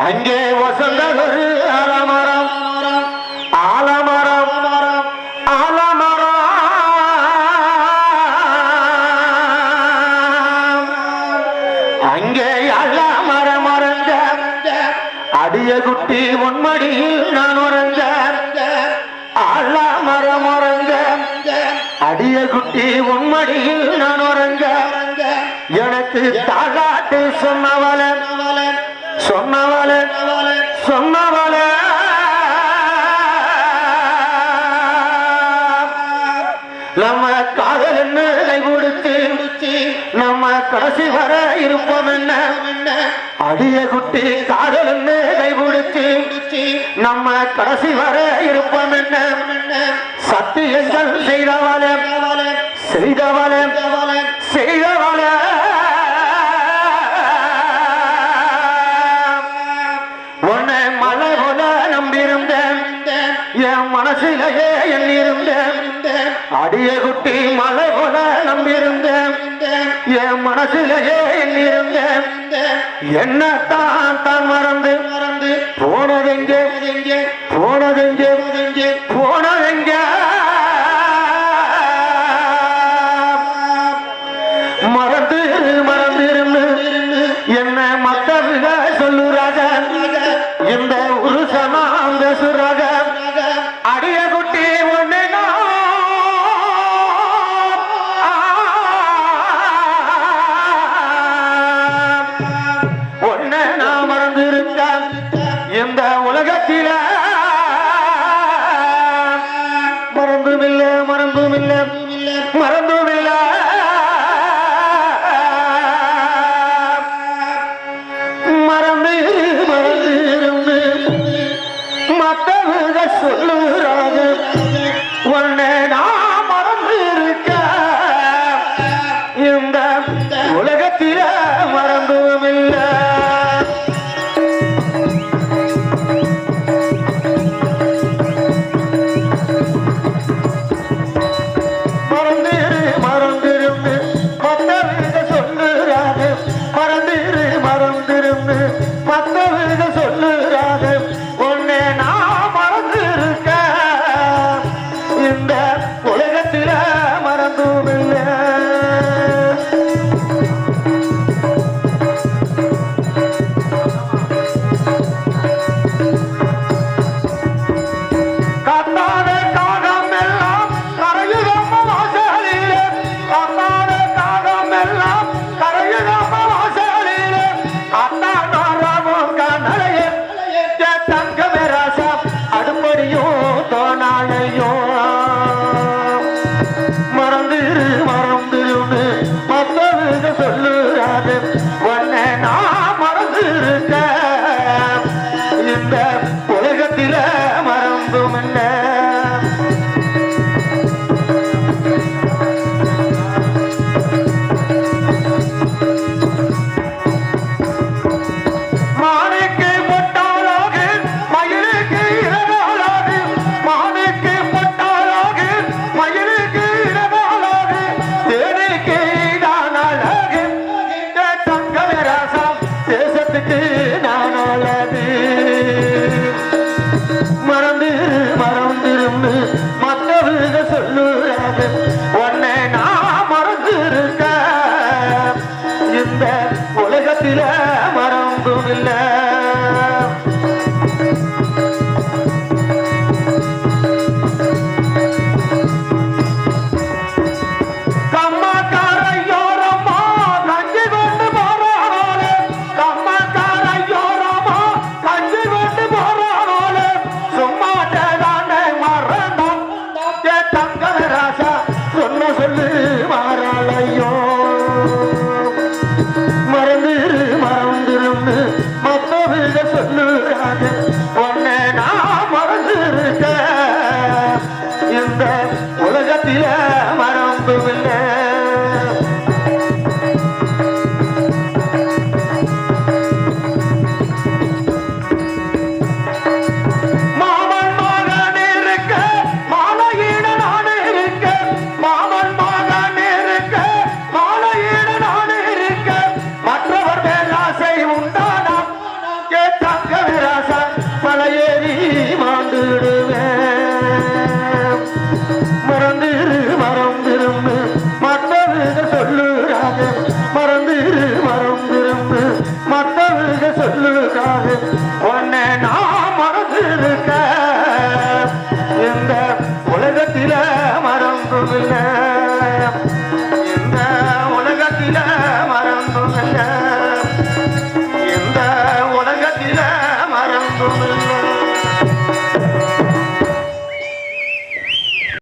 அங்கே வசந்த ஒரு ஆலமரம். ஆலமரம். ஆலமரம் அங்கே அல்லாமரம் மறந்த அடிய குட்டி உன்மடியில் நான் உறந்த அல்லாமரம் உறங்க அடிய குட்டி உன்மடியில் நான் உறங்க எனக்கு தாளாட்டு சொன்னவளன் சொன்னவால சொன்னவால நம்ம காதல் நிலை கொடுத்து நம்ம கடைசி வர இருப்போம் என்ன? அடிய குட்டி காதல் நிலை கொடுத்து நம்ம கடைசி வர இருப்போம் என்ன? சத்தியங்கள் செய்தவால செய்தவால செய்தவால மனதிலேயே என் இருந்தேன் அடிய குட்டி மலை போல நம்பியிருந்தேன். என் மனசிலேயே என் இருந்தேன் என்னத்தான் தான் மறந்து மறந்து போனதெங்கே? போனதெங்கே? மறந்துமில்ல மறந்துமில்ல மறந்து மறந்து மத்தவங்க சொல்லுறாங்க. உன்னை நான் மறந்து இருக்க இந்த الله